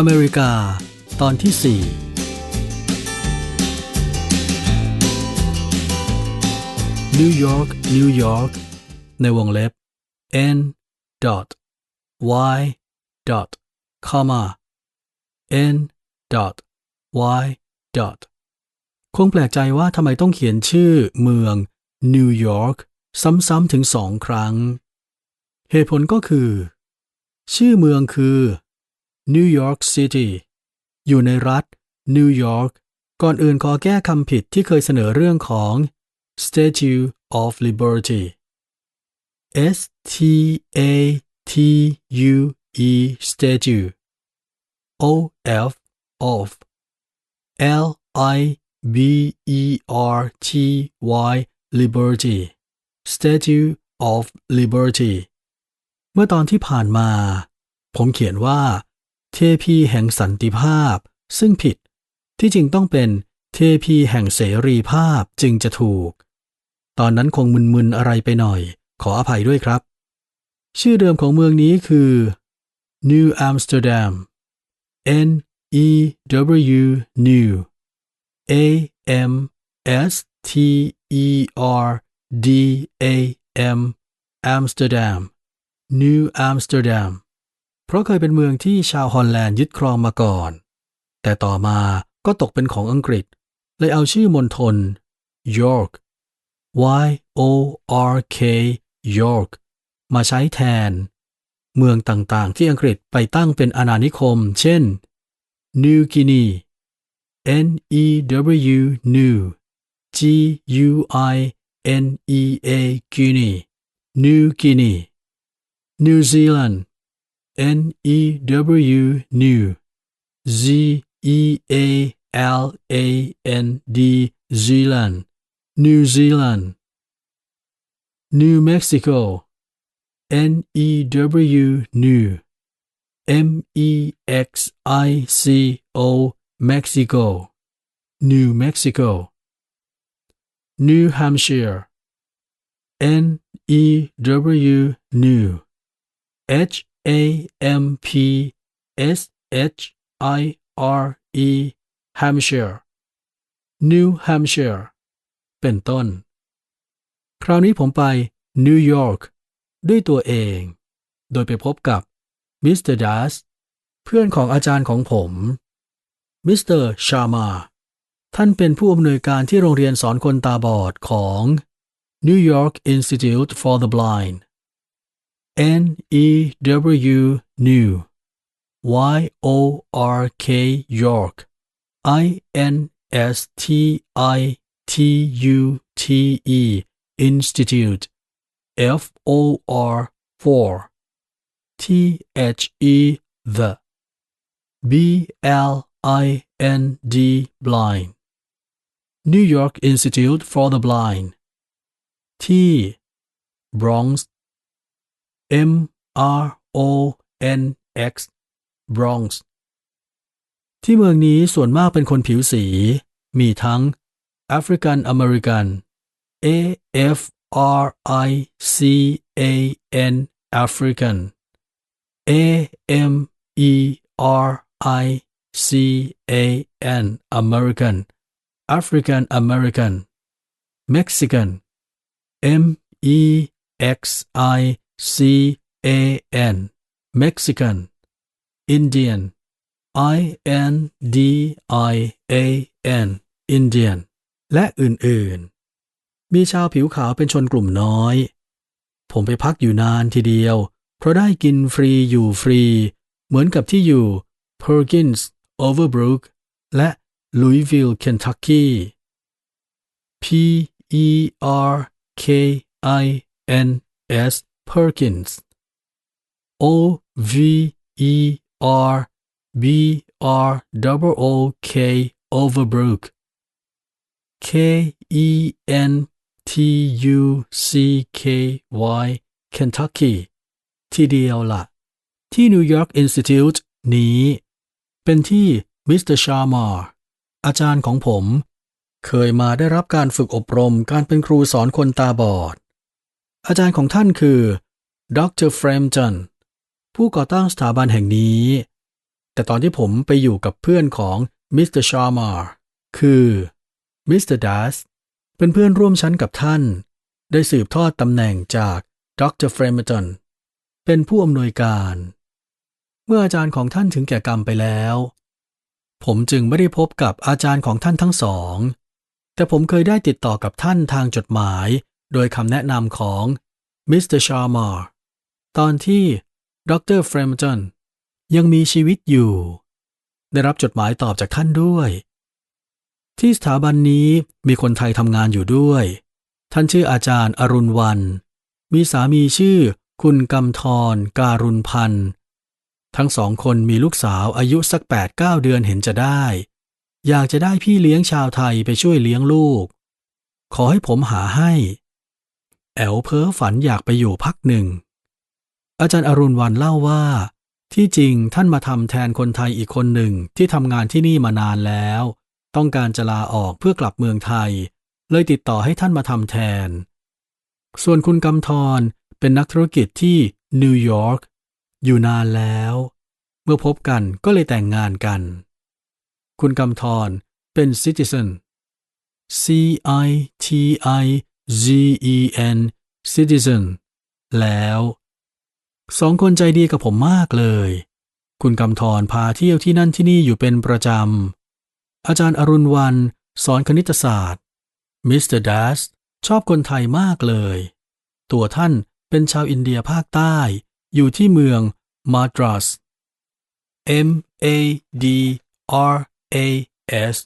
อเมริกา ตอนที่ 4 นิวยอร์ก นิวยอร์ก ในวงเล็บ n dot y dot comma n dot y dot คงแปลกใจว่าทำไมต้องเขียนชื่อเมืองนิวยอร์กซ้ำๆถึงสองครั้ง เหตุผลก็คือ ชื่อเมืองคือ New York City อยู่ในรัฐ นิวยอร์กก่อนอื่นขอแก้คำผิดที่เคยเสนอเรื่องของ Statue of Liberty S T A T U E Statue O F of L I B E R T Y Liberty Statue of Liberty เมื่อตอนที่ผ่านมา ผมเขียนว่า เทพีแห่งสันติภาพ ซึ่งผิดที่จริงต้องเป็นเทพีแห่งเสรีภาพจึงจะถูก ตอนนั้นคงมึนๆอะไรไปหน่อย ขออภัยด้วยครับ ชื่อเดิมของเมืองนี้คือ New Amsterdam N E W New A M S T E R D A M Amsterdam New Amsterdam เพราะเคยเป็นเมืองที่ชาวฮอลแลนด์ยึดครองมาก่อน แต่ต่อมาก็ตกเป็นของอังกฤษ เลยเอาชื่อมณฑล York Y O R K York มาใช้แทน เมืองต่างๆ ที่อังกฤษไปตั้งเป็นอาณานิคม เช่น New Guinea N E W New G U I N E A Guinea New Guinea New Zealand N E W New. Z E A L A N D Zealand. New Zealand. New Mexico. N E W New. M E X I C O Mexico. New Mexico. New Hampshire. N E W New. H A M P S H I R E Hampshire New Hampshire เป็นต้น คราวนี้ผมไปนิวยอร์กด้วยตัวเอง โดยไปพบกับมิสเตอร์ดัสเพื่อนของอาจารย์ของผมมิสเตอร์ชามาท่านเป็นผู้อำนวยการที่โรงเรียนสอนคนตาบอดของ New York Institute for the Blind N E W New. Y O R K York. I N S T I T U T E. Institute. F O R 4 T H E the. B L I N D blind. New York Institute for the Blind. T. Bronx M R O N X Bronx ที่เมืองนี้ส่วนมากเป็นคนผิวสี มีทั้ง African American A F R I C A N African A M E R I C A N American African American Mexican M E X I C A N Mexican Indian I N D I A N Indian และอื่นๆ มีชาวผิวขาวเป็นชนกลุ่มน้อย ผมไปพักอยู่นานทีเดียว เพราะได้กินฟรีอยู่ฟรี เหมือนกับที่อยู่ Perkins Overbrook และ Louisville Kentucky P E R K I N S Perkins O V E R B R O O K Overbrook K E N T U C K Y Kentucky ที่เดียวละ่ะ ที่ New York Institute นี้ เป็นที่มิสเตอร์ชาร์อาจารย์ของผม เคยมาได้รับการฝึกอบรมการเป็นครูสอนคนตาบอด อาจารย์ของท่านคือดรเฟรมจันผู้ก่อตั้งสถาบันแห่งนี้ แต่ตอนที่ผมไปอยู่กับเพื่อนของมิสเตอร์ชาร์มาร์คือมิสเตอร์ดัสเป็นเพื่อนร่วมชั้นกับท่าน ได้สืบทอดตำแหน่งจากดรเฟรม e ตันเป็นผู้อำนวยการ เมื่ออาจารย์ของท่านถึงแก่กรรมไปแล้ว ผมจึงไม่ได้พบกับอาจารย์ของท่านทั้งสอง แต่ผมเคยได้ติดต่อกับท่านทางจดหมาย โดยคำแนะนำของมิสเตอร์ชาร์มาร์ตอนที่ดรเฟรม e ตันยังมีชีวิตอยู่ ได้รับจดหมายตอบจากท่านด้วย ที่สถาบันนี้มีคนไทยทำงานอยู่ด้วย ท่านชื่ออาจารย์อรุณวัน มีสามีชื่อคุณกำธรการุณพันธ์ ทั้งสองคนมีลูกสาวอายุสักแปดเก้าเดือนเห็นจะได้ อยากจะได้พี่เลี้ยงชาวไทยไปช่วยเลี้ยงลูก ขอให้ผมหาให้ แอลเพ้อฝันอยากไปอยู่พักหนึ่ง อาจารย์อรุณวันเล่าว่า ที่จริงท่านมาทำแทนคนไทยอีกคนหนึ่งที่ทำงานที่นี่มานานแล้ว ต้องการจะลาออกเพื่อกลับเมืองไทย เลยติดต่อให้ท่านมาทำแทน ส่วนคุณกำธรเป็นนักธุรกิจที่นิวยอร์กอยู่นานแล้ว เมื่อพบกันก็เลยแต่งงานกัน คุณกำธรเป็น citizen C I T I Z E N citizen แล้ว สองคนใจดีกับผมมากเลย คุณกำธรพาเที่ยวที่นั่นที่นี่อยู่เป็นประจำ อาจารย์อรุณวันสอนคณิตศาสตร์ มิสเตอร์ดัสชอบคนไทยมากเลย ตัวท่านเป็นชาวอินเดียภาคใต้ อยู่ที่เมืองมาดรัส M A D R A S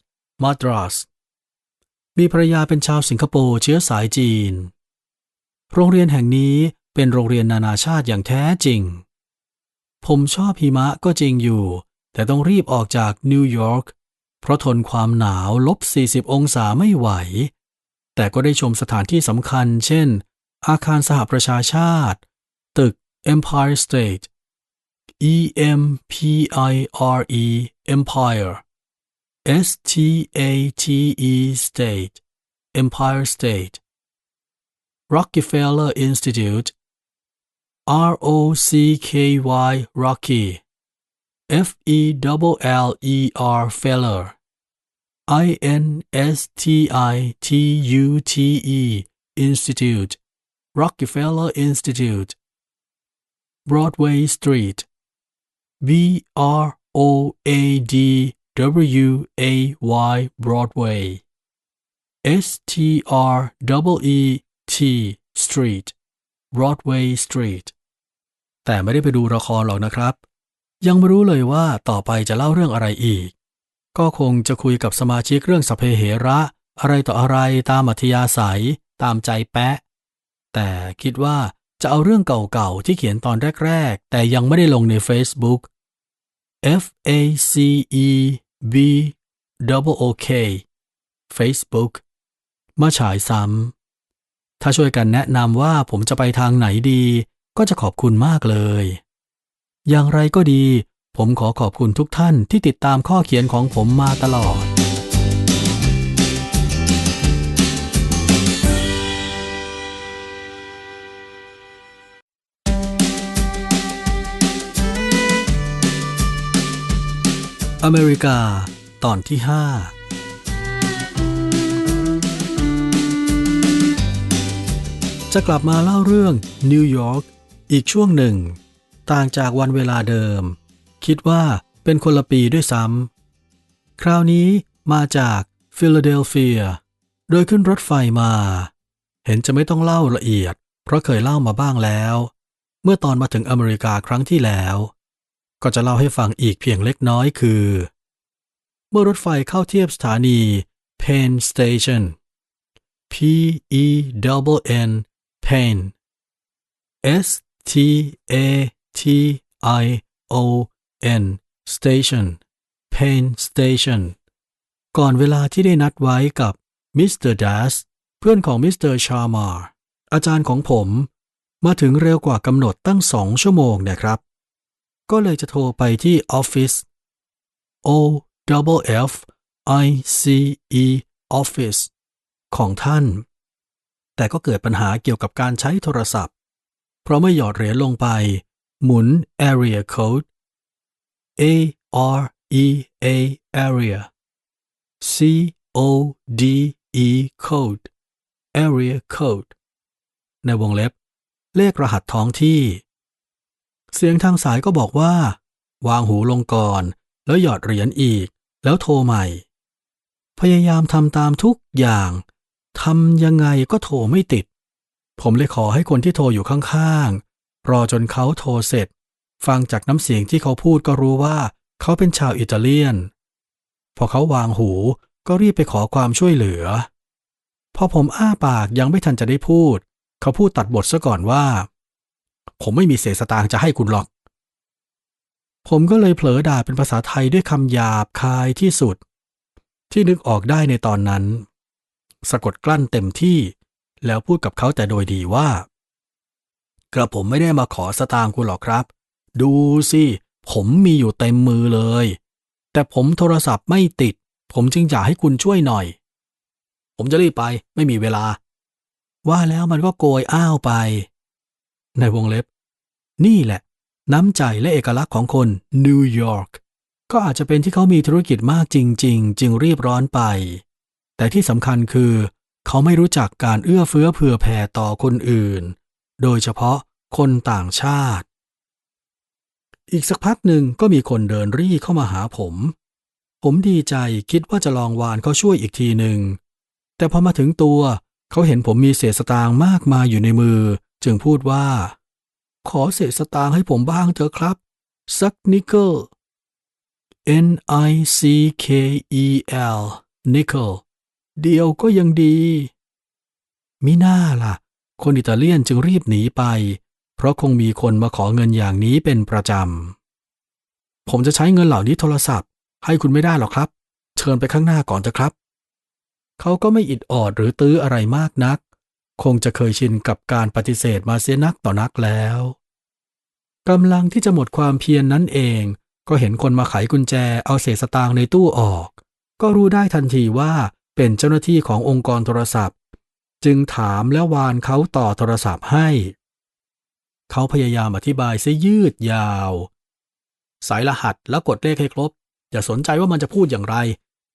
มาดรัส มีภรรยาเป็นชาวสิงคโปร์เชื้อสายจีน โรงเรียนแห่งนี้เป็นโรงเรียนนานาชาติอย่างแท้จริง ผมชอบหิมะก็จริงอยู่ แต่ต้องรีบออกจากนิวยอร์ก เพราะทนความหนาวลบ 40 องศาไม่ไหว แต่ก็ได้ชมสถานที่สำคัญ เช่น อาคารสหประชาชาติ ตึก Empire State E M P I R E Empire S-T-A-T-E State, Empire State. Rockefeller Institute, R-O-C-K-Y. Rocky, F-E-L-L-E-R. Feller, I-N-S-T-I-T-U-T-E Institute, Rockefeller Institute. Broadway Street, B-R-O-A-D W A Y Broadway S T R E E T Street Broadway Street แต่ไม่ได้ไปดูละครหรอกนะครับ ยังไม่รู้เลยว่าต่อไปจะเล่าเรื่องอะไรอีก ก็คงจะคุยกับสมาชิกเรื่องสเพเหระ อะไรต่ออะไรตามอัธยาศัย ตามใจแปะ แต่คิดว่าจะเอาเรื่องเก่าๆ ที่เขียนตอนแรก ๆ แต่ยังไม่ได้ลงใน Facebook F A C E B double O K Facebook มาฉายซ้ำ ถ้าช่วยกันแนะนำว่าผมจะไปทางไหนดี ก็จะขอบคุณมากเลย อย่างไรก็ดี ผมขอขอบคุณทุกท่านที่ติดตามข้อเขียนของผมมาตลอด อเมริกา ตอนที่ 5 จะกลับมาเล่าเรื่องนิวยอร์กอีกช่วงหนึ่ง ต่างจากวันเวลาเดิม คิดว่าเป็นคนละปีด้วยซ้ำ คราวนี้มาจากฟิลาเดลเฟีย โดยขึ้นรถไฟมา เห็นจะไม่ต้องเล่าละเอียด เพราะเคยเล่ามาบ้างแล้ว เมื่อตอนมาถึงอเมริกาครั้งที่แล้ว ก็จะเล่าให้ฟังอีกเพียงเล็กน้อยคือ เมื่อรถไฟเข้าเทียบสถานี Penn Station P E N N Penn S T A T I O N Station Penn Station ก่อนเวลาที่ได้นัดไว้กับมิสเตอร์ดัสเพื่อนของมิสเตอร์ชาร์มาอาจารย์ของผม มาถึงเร็วกว่ากำหนดตั้งสองชั่วโมงนะครับ ก็เลยจะโทรไปที่ออฟฟิศ O double F I C E Office ของท่าน แต่ก็เกิดปัญหาเกี่ยวกับการใช้โทรศัพท์ เพราะเมื่อหยอดเหรียญลงไป หมุน area code A R E A area C O D E code area code ในวงเล็บ เลขรหัสท้องที่ เสียงทางสายก็บอกว่า วางหูลงก่อน แล้วหยอดเหรียญอีก แล้วโทรใหม่ พยายามทำตามทุกอย่างทำยังไงก็โทรไม่ติด ผมเลยขอให้คนที่โทรอยู่ข้างๆ รอจนเขาโทรเสร็จ ฟังจากน้ำเสียงที่เขาพูดก็รู้ว่า เขาเป็นชาวอิตาเลียน พอเขาวางหูก็รีบไปขอความช่วยเหลือ พอผมอ้าปากยังไม่ทันจะได้พูด เขาพูดตัดบทซะก่อนว่า ผมไม่มีเศษสตางค์จะให้คุณหรอก ผมก็เลยเผลอด่าเป็นภาษาไทยด้วยคำหยาบคายที่สุด ที่นึกออกได้ในตอนนั้น สะกดกลั้นเต็มที่ แล้วพูดกับเขาแต่โดยดีว่า กระผมไม่ได้มาขอสตางค์คุณหรอกครับ ดูสิผมมีอยู่เต็มมือเลย แต่ผมโทรศัพท์ไม่ติด ผมจึงอยากให้คุณช่วยหน่อย ผมจะรีบไปไม่มีเวลา ว่าแล้วมันก็โกยอ้าวไป ในวงเล็บ นี่แหละ น้ำใจและเอกลักษณ์ของคนนิวยอร์กก็อาจจะเป็นที่เขามีธุรกิจมากจริง ๆ จึงรีบร้อนไป แต่ที่สำคัญคือ เขาไม่รู้จักการเอื้อเฟื้อเผื่อแผ่ต่อคนอื่น โดยเฉพาะคนต่างชาติ อีกสักพักหนึ่งก็มีคนเดินรี่เข้ามาหาผม ผมดีใจคิดว่าจะลองวานเขาช่วยอีกทีหนึ่ง แต่พอมาถึงตัว เขาเห็นผมมีเศษสตางค์มากมายอยู่ในมือ จึงพูดว่า ขอเศษสตางค์ให้ผมบ้างเถอะครับ สักนิกเกิล N I C K E L นิกเกิลเดียวก็ยังดี มิน่าล่ะ คนอิตาเลียนจึงรีบหนีไป เพราะคงมีคนมาขอเงินอย่างนี้เป็นประจำ ผมจะใช้เงินเหล่านี้โทรศัพท์ ให้คุณไม่ได้หรอกครับ เชิญไปข้างหน้าก่อนเถอะครับ เขาก็ไม่อิดออดหรือตื้ออะไรมากนัก คงจะเคยชินกับการปฏิเสธมาเสียนักต่อนักแล้วกำลังที่จะหมดความเพียรนนั้นเอง ก็เห็นคนมาไขกุญแจเอาเศษสตางค์ในตู้ออก ก็รู้ได้ทันทีว่าเป็นเจ้าหน้าที่ขององค์กรโทรศัพท์ จึงถามและวานเขาต่อโทรศัพท์ให้ เขาพยายามอธิบายซะยืดยาว สายรหัสแล้วกดเลขให้ครบ อย่าสนใจว่ามันจะพูดอย่างไร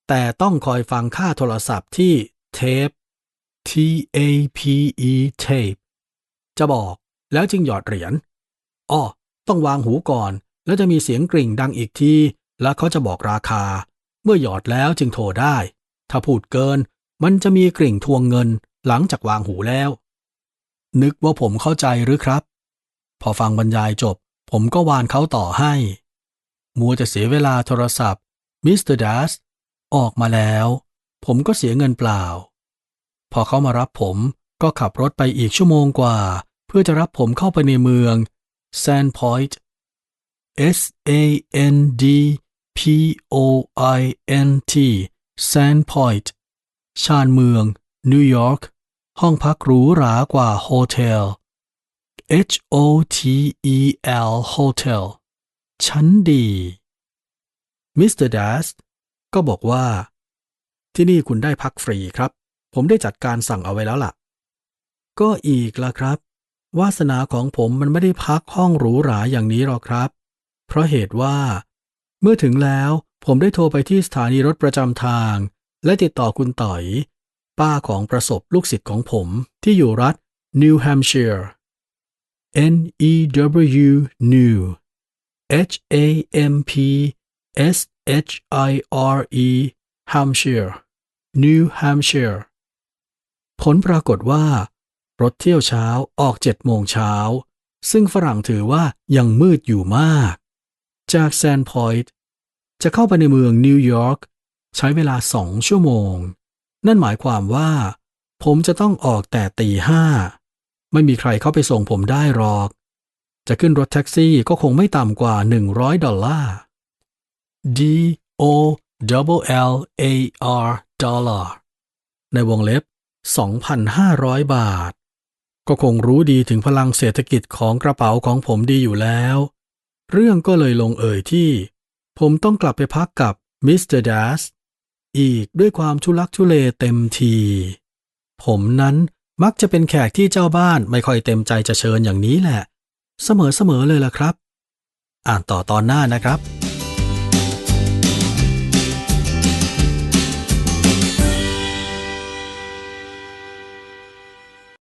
แต่ต้องคอยฟังค่าโทรศัพท์ที่เทป T A P E tape จะบอกแล้วจึงหยอดเหรียญ อ้อ ต้องวางหูก่อน แล้วจะมีเสียงกริ่งดังอีกที แล้วเขาจะบอกราคา เมื่อหยอดแล้วจึงโทรได้ ถ้าพูดเกิน มันจะมีกริ่งทวงเงิน หลังจากวางหูแล้ว นึกว่าผมเข้าใจหรือครับ พอฟังบรรยายจบ ผมก็วานเขาต่อให้ มัวจะเสียเวลาโทรศัพท์ มิสเตอร์ดัสออกมาแล้ว ผมก็เสียเงินเปล่า พอเขามารับผมก็ขับรถไปอีกชั่วโมงกว่า เพื่อจะรับผมเข้าไปในเมือง Sandpoint S A N D P O I N T Sandpoint ชานเมือง นิวยอร์ก ห้องพักหรูหรากว่าโฮเทล H O T E L Hotel ชั้นดี มิสเตอร์ดัสก็บอกว่า ที่นี่คุณได้พักฟรีครับ ผมได้จัดการสั่งเอาไว้แล้วล่ะ ก็อีกละครับ วาสนาของผมมันไม่ได้พักห้องหรูหราอย่างนี้หรอกครับ เพราะเหตุว่า เมื่อถึงแล้วผมได้โทรไปที่สถานีรถประจำทาง และติดต่อคุณต่อย ป้าของประสบลูกศิษย์ของผมที่อยู่รัฐนิวแฮมป์เชียร์ N E W New H A M P S H I R E Hampshire New Hampshire ผลปรากฏว่า รถเที่ยวเช้าออกเจ็ดโมงเช้า ซึ่งฝรั่งถือว่ายังมืดอยู่มาก จากแซนพอยต์จะเข้าไปในเมืองนิวยอร์กใช้เวลาสองชั่วโมง นั่นหมายความว่า ผมจะต้องออกแต่ตีห้า ไม่มีใครเข้าไปส่งผมได้หรอก จะขึ้นรถแท็กซี่ก็คงไม่ต่ำกว่า 100 ดอลลาร์ D O L L A R dollar ในวงเล็บ 2,500 บาท ก็คงรู้ดีถึงพลังเศรษฐกิจของกระเป๋าของผมดีอยู่แล้ว เรื่องก็เลยลงเอ่ยที่ ผมต้องกลับไปพักกับมิสเตอร์ดัสอีกด้วยความทุลักทุเลเต็มที ผมนั้นมักจะเป็นแขกที่เจ้าบ้านไม่ค่อยเต็มใจจะเชิญอย่างนี้แหละ เสมอๆเลยล่ะครับ อ่านต่อตอนหน้านะครับ